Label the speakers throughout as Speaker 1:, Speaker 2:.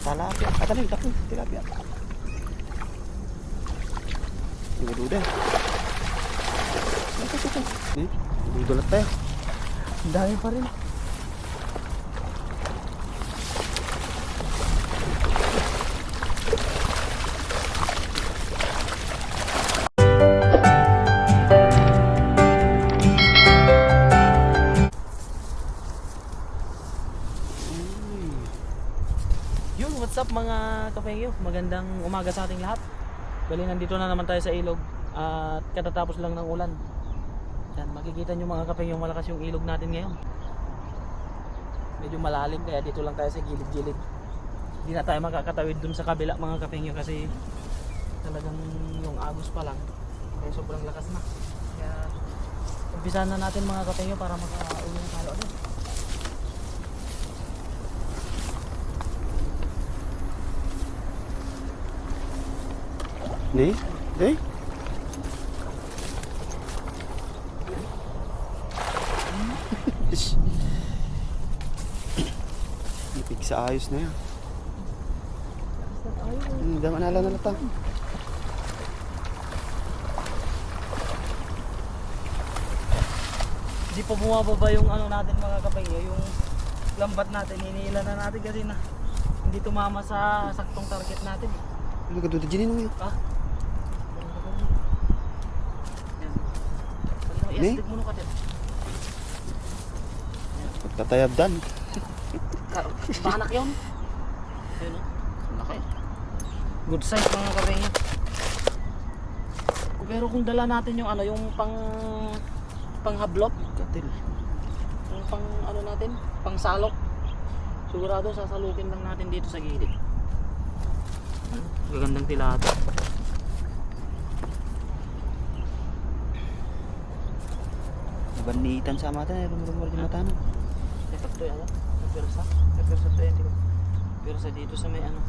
Speaker 1: Talapia. At ano yung takot? Tilapia. Duda-duda. Ito, ito, ito. Eh, dudulat tayo. Ang dami pa rin.
Speaker 2: Magandang umaga sa ating lahat. Bali, nandito na naman tayo sa ilog at katatapos lang ng ulan. Yan, makikita nyo mga kapengyo malakas yung ilog natin ngayon. Medyo malalim kaya dito lang tayo sa gilid-gilid. Hindi na tayo makakatawid dun sa kabila mga kapengyo kasi talagang yung agos pa lang. Kaya sobrang lakas na. Kaya umpisahan na natin mga kapengyo para makauwi na tayo agad.
Speaker 1: Eh? Ish. Ipig sa ayos na yan. Hmm, dama na lang nalata.
Speaker 2: Di pa bumababa yung ano natin mga kapengyo, yung lambat natin, iniilan na natin kasi na hindi tumama sa saktong target natin.
Speaker 1: Ano ka doon? Dinin mo yun.
Speaker 2: Ah? Yan.
Speaker 1: Ni? Pagtatayab dan.
Speaker 2: Banak yun. Ayun o. Laki. Good size mga kapengyo. Pero kung dala natin yung ano, yung pang pang hablot,
Speaker 1: Katil.
Speaker 2: yung pang ano natin, pang salok. Sigurado sasalukin lang natin dito sa gilid. Gagandang tilata.
Speaker 1: Nabanitan sa mata. Rumurumur di mata no.
Speaker 2: Ito to ano? Persa. Persa to yan. Tiko. Persa dito sa may ano.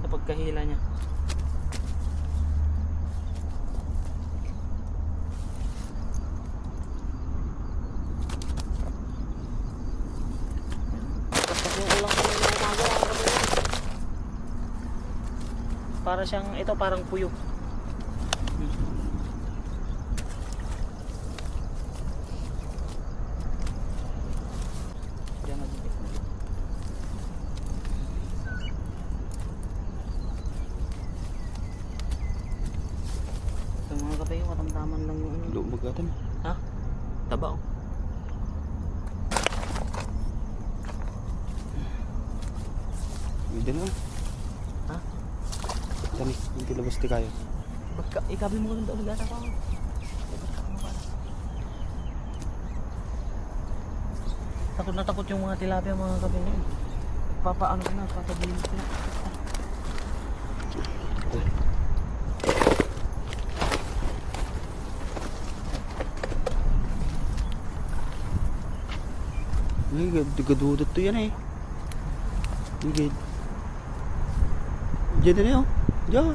Speaker 2: Sa pagkahila niya. Para siyang, ito parang puyo. Diyan magigit na. Ito mga kapayo, matamtaman lang yung ano.
Speaker 1: Loob magatan.
Speaker 2: Ha? Taba oh.
Speaker 1: Pwede na.
Speaker 2: Ha?
Speaker 1: Dani, hindi labas di kayo.
Speaker 2: Pagka, ikabi mo lang daw ulit ako. Takot na takot yung mga tilapia mga kapayo. Papaano na, papabilis ko na.
Speaker 1: Ay, gadudot to yan eh. Higit. Diyan din eh oh. Diyan.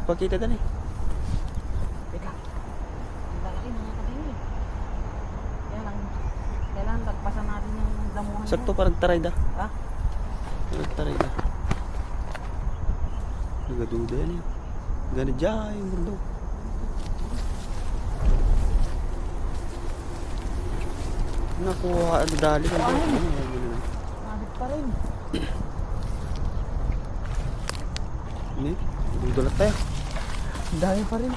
Speaker 1: Papakita din eh.
Speaker 2: Teka. Ang lalaki mga kapayo eh. Kaya lang, kailangan tagpasan natin yung damuhan
Speaker 1: Sakto parang taray da.
Speaker 2: Ha?
Speaker 1: Parang taray da. Nagaduda yan. Ganit dyan yung mundo. Nakuha, ano dali ka
Speaker 2: Ay. Nabit pa rin.
Speaker 1: Ini, dudulat tayo.
Speaker 2: Dami pa rin.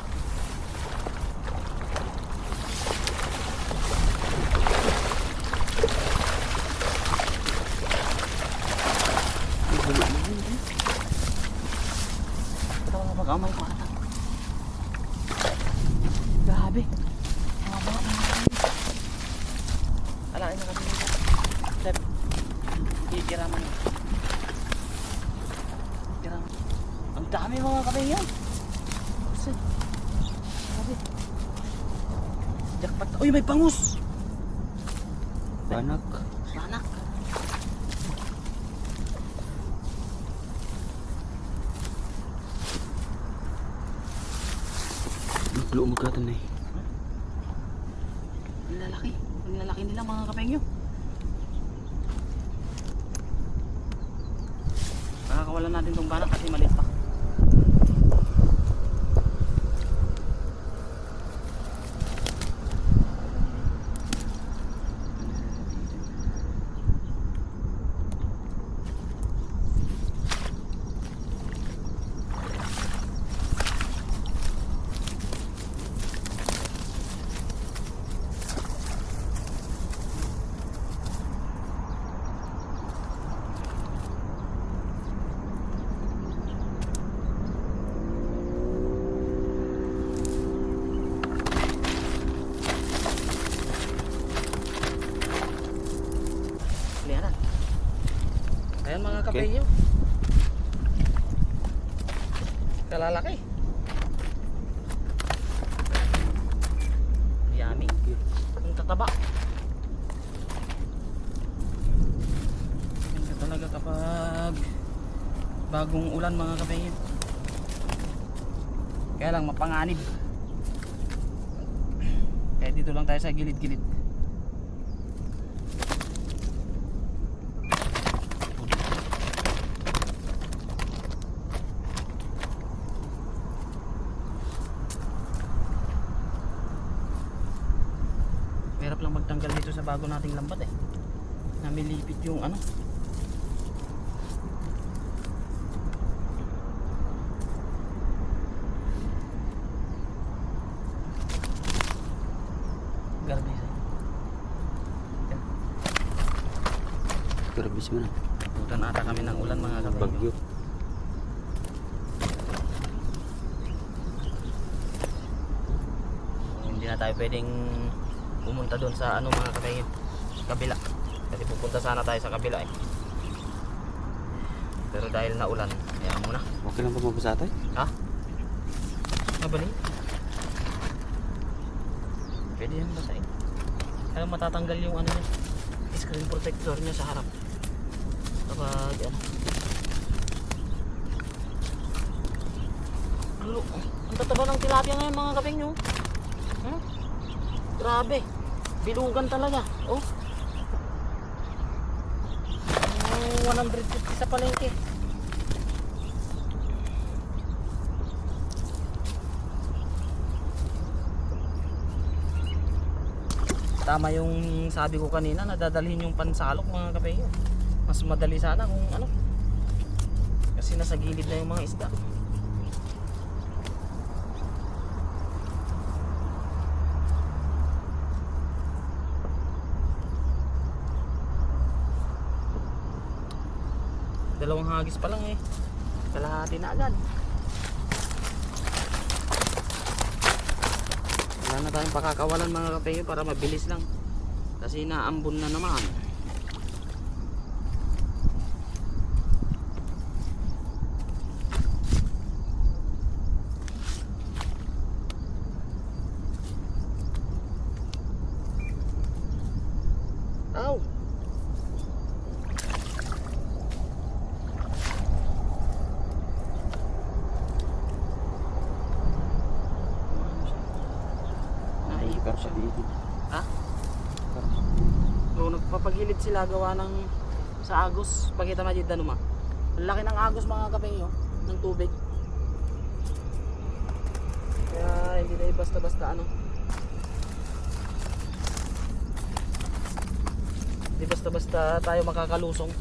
Speaker 2: Ito na magamay ko ata. Grabe. Mga baka mga baka. Alain na kami nito. Sir, ikiraman mo. Ikiraman. Ang dami mga kapeng yan. Kasi, grabe. Jackpot. Uy, may pangus!
Speaker 1: Banak.
Speaker 2: Anak.
Speaker 1: Nagluo magkatan eh.
Speaker 2: Ang lalaki. Ang lalaki nila mga kapengyo. Pakawalan natin tong banak kasi maliit pa. Ayan mga
Speaker 1: Okay.
Speaker 2: kapelyo. Kalalaki. Yummy. Ang tataba. Ganda talaga kapag bagong ulan mga kapelyo. Kaya lang mapanganib. Kaya dito lang tayo sa gilid-gilid. Hirap lang magtanggal dito nating lambat eh. Namilipit yung ano. Garbis eh.
Speaker 1: Turbis mo na.
Speaker 2: Butan ata kami ng ulan mga kapatid.
Speaker 1: Bagyo.
Speaker 2: Hindi na tayo pwedeng pumunta doon sa ano mga kapatid. Kabila. Kasi pupunta sana tayo sa kabila eh. Pero dahil na ulan, kaya muna.
Speaker 1: Okay lang pa mabasa tayo?
Speaker 2: Ha? Mabali? Pwede yan basahin. Kaya matatanggal yung ano niya, screen protector niya sa harap. Kapag ano. Ano? Ang tataba ng tilapia ngayon mga kapeng nyo. Hmm? Grabe. Bilugan talaga. Oh. Oh, 150 sa palengke. Tama yung sabi ko kanina, nadadalhin yung pansalok mga kapeyo. Mas madali sana kung ano. Kasi nasa gilid na yung mga isda. Hagis pa lang eh. Kalahati na agad. Wala na tayong pakakawalan mga kapeyo para mabilis lang. Kasi naambon na naman. Ow! Naipit siya. Ha? Oo, nagpapagilid sila gawa ng sa agos. Pakita mo dito ma. Ang laki ng agos mga kapengyo ng tubig. Kaya hindi na basta-basta ano. Hindi basta-basta tayo makakalusong.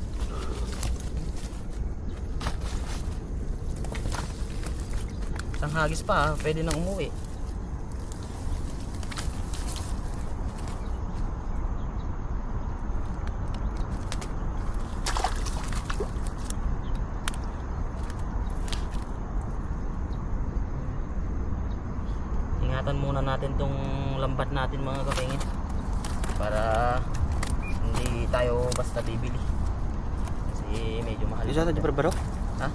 Speaker 2: Isang hagis pa, ah, pwede nang umuwi. ingatan muna natin tong lambat natin mga kapengin para hindi tayo basta bibili kasi medyo mahal
Speaker 1: Isa tayo di barbaro?
Speaker 2: ha?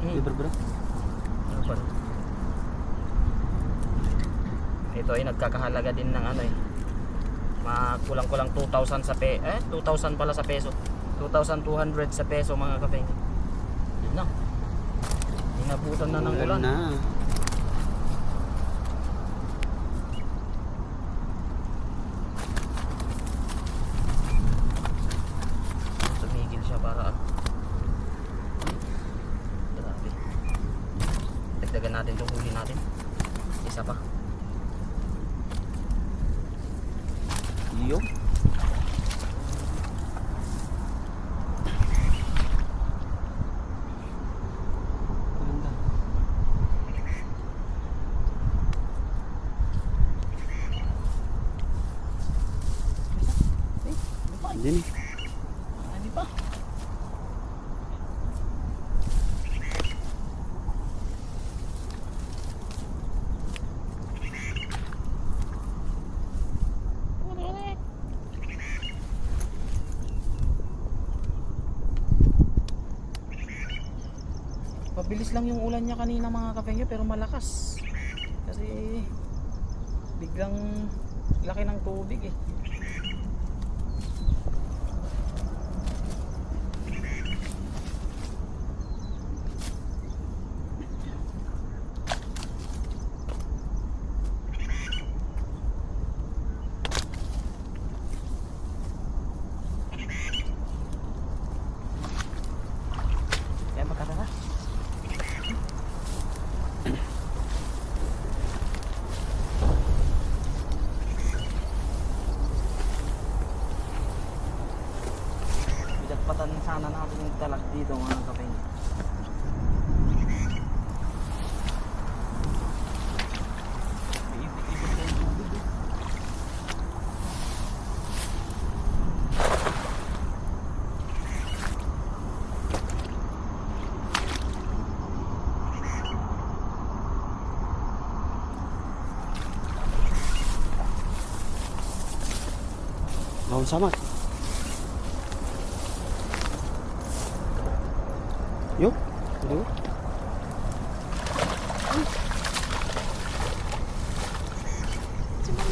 Speaker 1: Di
Speaker 2: Hmm.
Speaker 1: barbaro?
Speaker 2: Ano pa? ito ay nagkakahalaga din ng ano eh kulang-kulang 2,000 sa pe eh 2,000 pala sa peso. 2,200 sa peso mga kapengin yun na. Inabutan na ng ulan.
Speaker 1: na.
Speaker 2: tumigil siya para Dagdagan natin itong huli natin. Isa pa.
Speaker 1: Yo.
Speaker 2: Maganda. Eh, ano pa?
Speaker 1: Yan eh.
Speaker 2: Ano pa? Mabilis lang yung ulan niya kanina mga kapengyo pero malakas. Kasi biglang laki ng tubig eh. Kaya makatara. Pinagpatan sana natin yung talag dito mga kapeng. Iipit-ipit kayo yung tubig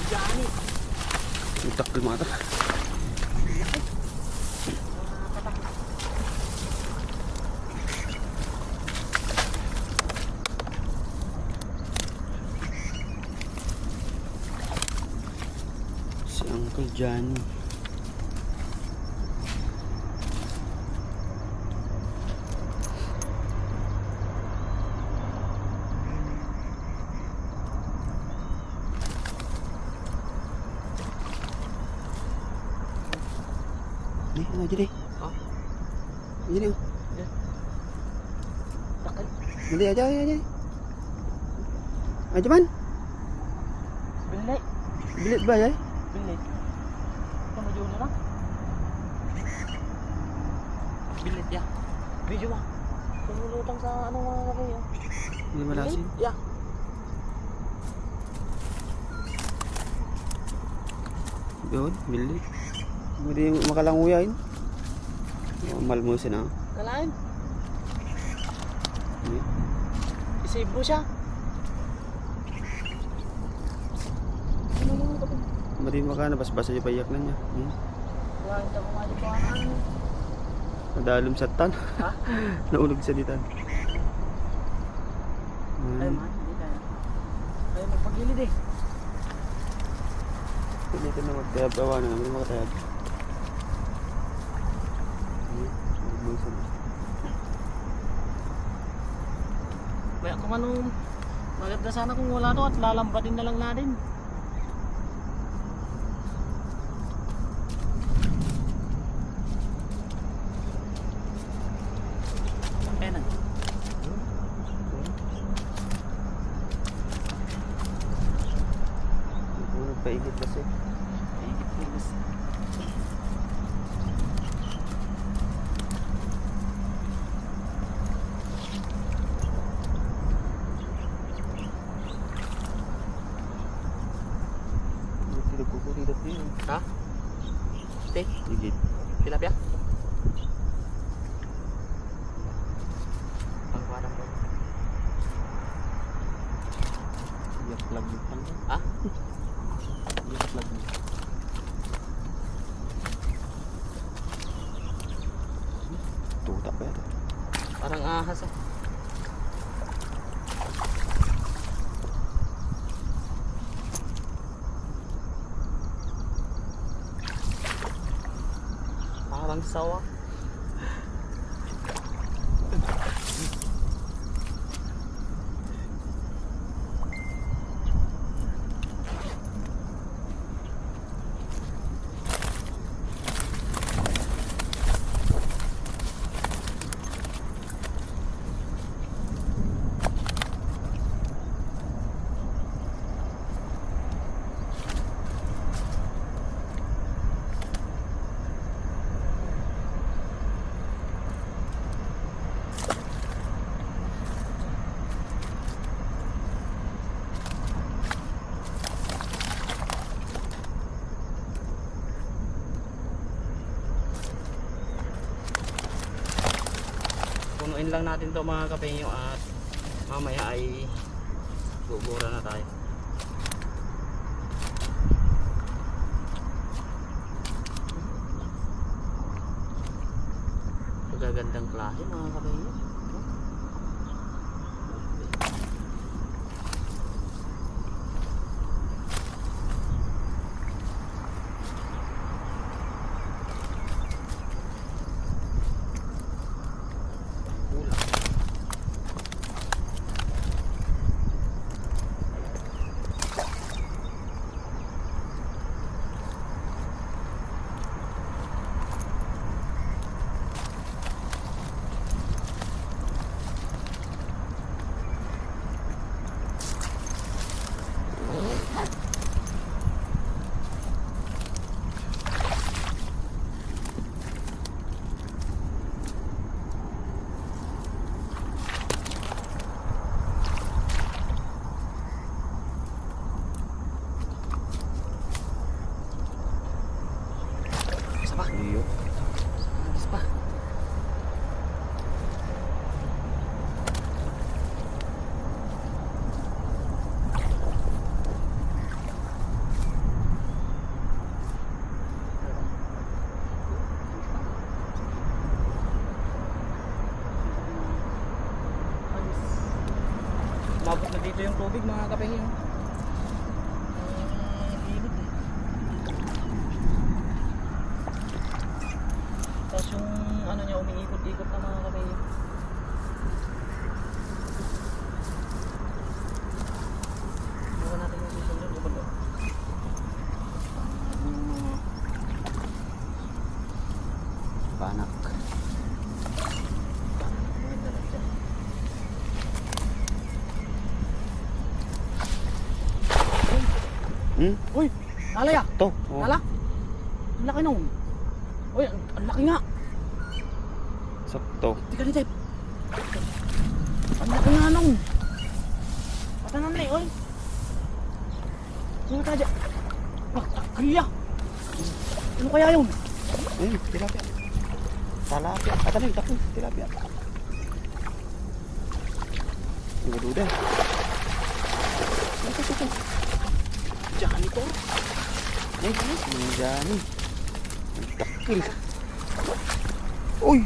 Speaker 1: Utak ko mata. Si Uncle Johnny. Ni, ano jadi?
Speaker 2: Ha?
Speaker 1: Jadi. oh. Jadi aja aja aja. Aja man.
Speaker 2: Bilit.
Speaker 1: Bilit ba ya?
Speaker 2: Bilit. Ito mo dyan na Bilit ya. Video mo. Tumulutang sa ano mga kapay oh.
Speaker 1: Hindi malasin.
Speaker 2: Ya.
Speaker 1: Yun, bilit. Hindi makalanguyain. Oh, malmusin ah.
Speaker 2: Kalain.
Speaker 1: Hindi.
Speaker 2: Mo siya. Ano mga kapay?
Speaker 1: Madi makana bas-basa yung payak na niya. Hmm.
Speaker 2: Kuhain ka mga di pa ano.
Speaker 1: Nadalom sa tan.
Speaker 2: Ha?
Speaker 1: Naulog sa ditan.
Speaker 2: Ay
Speaker 1: Hmm.
Speaker 2: man, hindi kaya. Kaya magpagilid eh.
Speaker 1: Hindi ka na magtayab. Awa na naman makatayab. Hmm. Malmusin.
Speaker 2: Kaya kung anong maganda sana kung wala to at lalambatin na lang natin. Ayan na.
Speaker 1: Hindi nagpaigit kasi.
Speaker 2: Higit please.
Speaker 1: Hindi nagkukulitat din.
Speaker 2: Ha? Te,
Speaker 1: Igit.
Speaker 2: tilapia? Pangwarang mo.
Speaker 1: Iyak lang yung pang.
Speaker 2: Ha?
Speaker 1: Iyak lang. Tuta pa yan.
Speaker 2: Parang ahas ah. Parang sawa. Lang natin to mga kapengyo at mamaya ay gugura na tayo. Magagandang klase mga kapengyo. Kulang. Isa pa.
Speaker 1: Iyo.
Speaker 2: Isa pa. Mabot na dito yung tubig mga kapengin. Ang gilid eh. Tapos yung ano niya umiikot-ikot na mga kapengin. Bukan natin yung season doon. Bukod doon.
Speaker 1: Panak.
Speaker 2: Maganda lang siya.
Speaker 1: Hmm?
Speaker 2: Uy! Alay ah!
Speaker 1: To. Oh.
Speaker 2: Ala? Ang laki nung. Uy, ang, laki nga.
Speaker 1: Sakto.
Speaker 2: Tika dito. Ang laki nga nung. Patanan na eh, oy. Ano tayo? Wah, kaya. Ano kaya yun?
Speaker 1: Ayun, tilapia. Talapia. Ata na yung takbo. Tilapia. Duda-duda. Ito, ito, ito.
Speaker 2: Janitor.
Speaker 1: Ay, yung Johnny. Ang takil. Uy,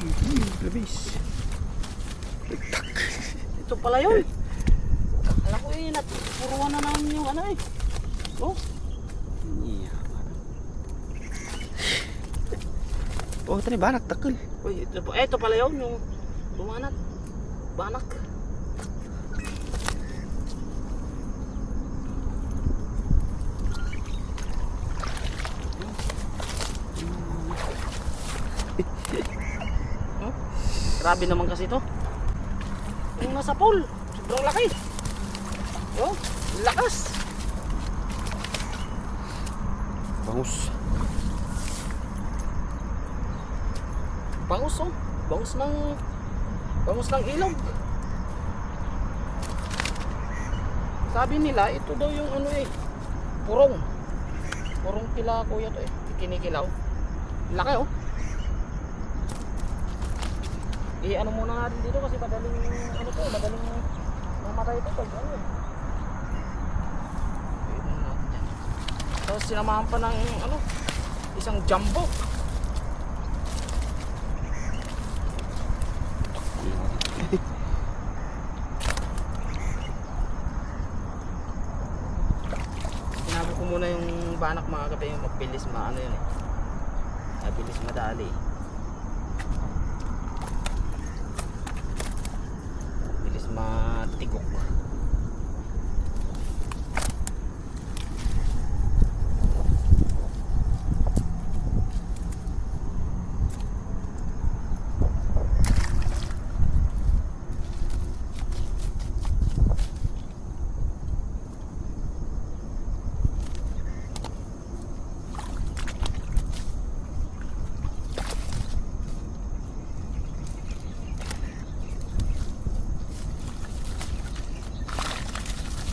Speaker 1: labis. Tak.
Speaker 2: Ito pala yun. Alam ko eh, naturuan na namin yung ano eh. Oh,
Speaker 1: Iya. Oh, ito ni banak takil.
Speaker 2: uy, ito, ito pala yun, yung bumanat. Banak. Grabe naman kasi to. Yung nasa pool, sobrang laki. Oh, lakas.
Speaker 1: Bangus.
Speaker 2: Bangus oh. Bangus ng bangus ng ilog. Sabi nila, ito daw yung ano eh, purong. Purong kila kuya to eh, kinikilaw. Laki oh. Eh ano muna natin dito kasi madaling ano to, madaling mamatay ito pag ano eh. Tapos sinamahan pa ng ano, isang jumbo. Sinabi ko muna yung banak mga kape yung mabilis maano yun eh. Mabilis madali. Mabilis matigok.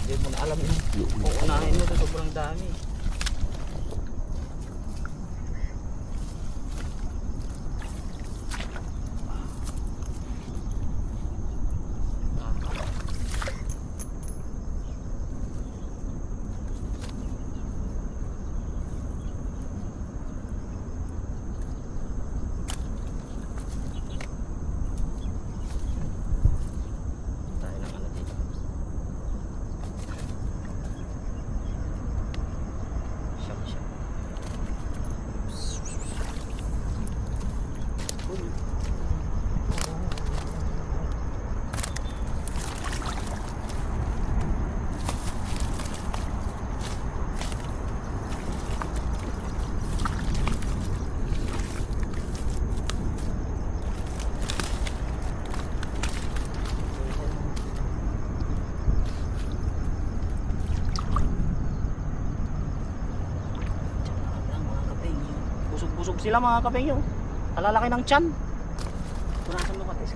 Speaker 2: Hindi mo na alam yun. Uunahin mo ito sobrang dami. Sila mga kapengyo. Kalalaki ng tiyan. Punasan mo katis.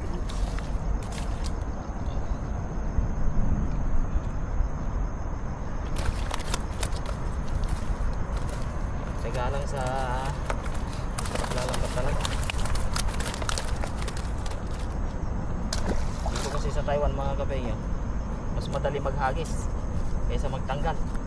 Speaker 2: Teka lang sa lalambat talaga. Dito kasi sa Taiwan mga kapengyo, mas madali maghagis kaysa magtanggal.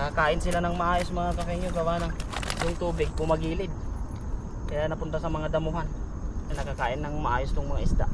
Speaker 2: Nakakain sila ng maayos mga kafenyo gawa ng yung tubig pumagilid. Kaya napunta sa mga damuhan. Kaya nakakain ng maayos tong mga isda.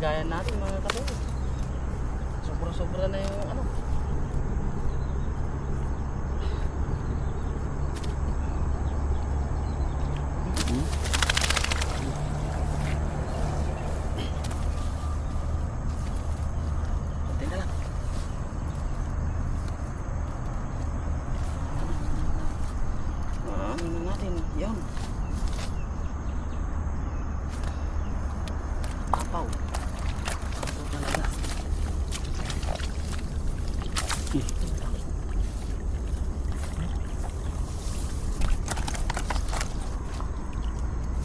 Speaker 2: Na yung lagayan natin mga kafenyo. Sobra-sobra na yung ano. Konti na lang. Ah, ano na natin? Yun. Apaw. Apaw talaga.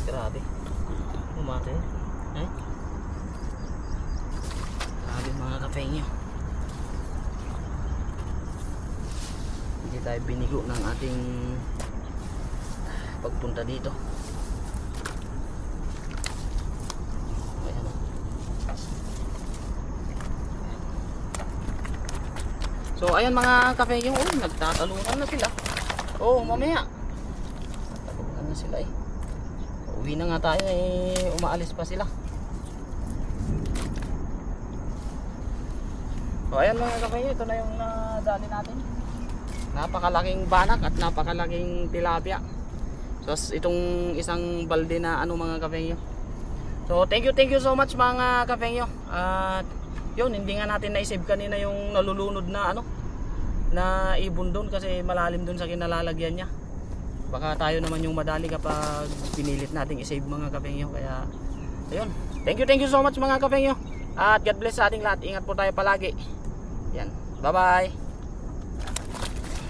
Speaker 2: Grabe. Umate. Eh? Grabe mga kapengyo. Hindi tayo binigo ng ating pagpunta dito. So ayan mga kapengyo, oh, nagtatalunan na sila. Oh, mamaya. Nagtatalunan na sila eh. Uwi na nga tayo eh, umaalis pa sila. So ayan mga kapengyo, ito na yung nadali natin. Napakalaking banak at napakalaking tilapia. So itong isang balde na ano mga kapengyo. So thank you, thank you so much mga kapengyo. At yun, hindi nga natin na-save kanina yung nalulunod na ano na ibon doon kasi malalim doon sa kinalalagyan niya. Baka tayo naman yung madali kapag pinilit nating i-save mga kapengyo. Kaya ayun. Thank you, thank you so much mga kapengyo. At God bless sa ating lahat. Ingat po tayo palagi. Yan. Bye-bye.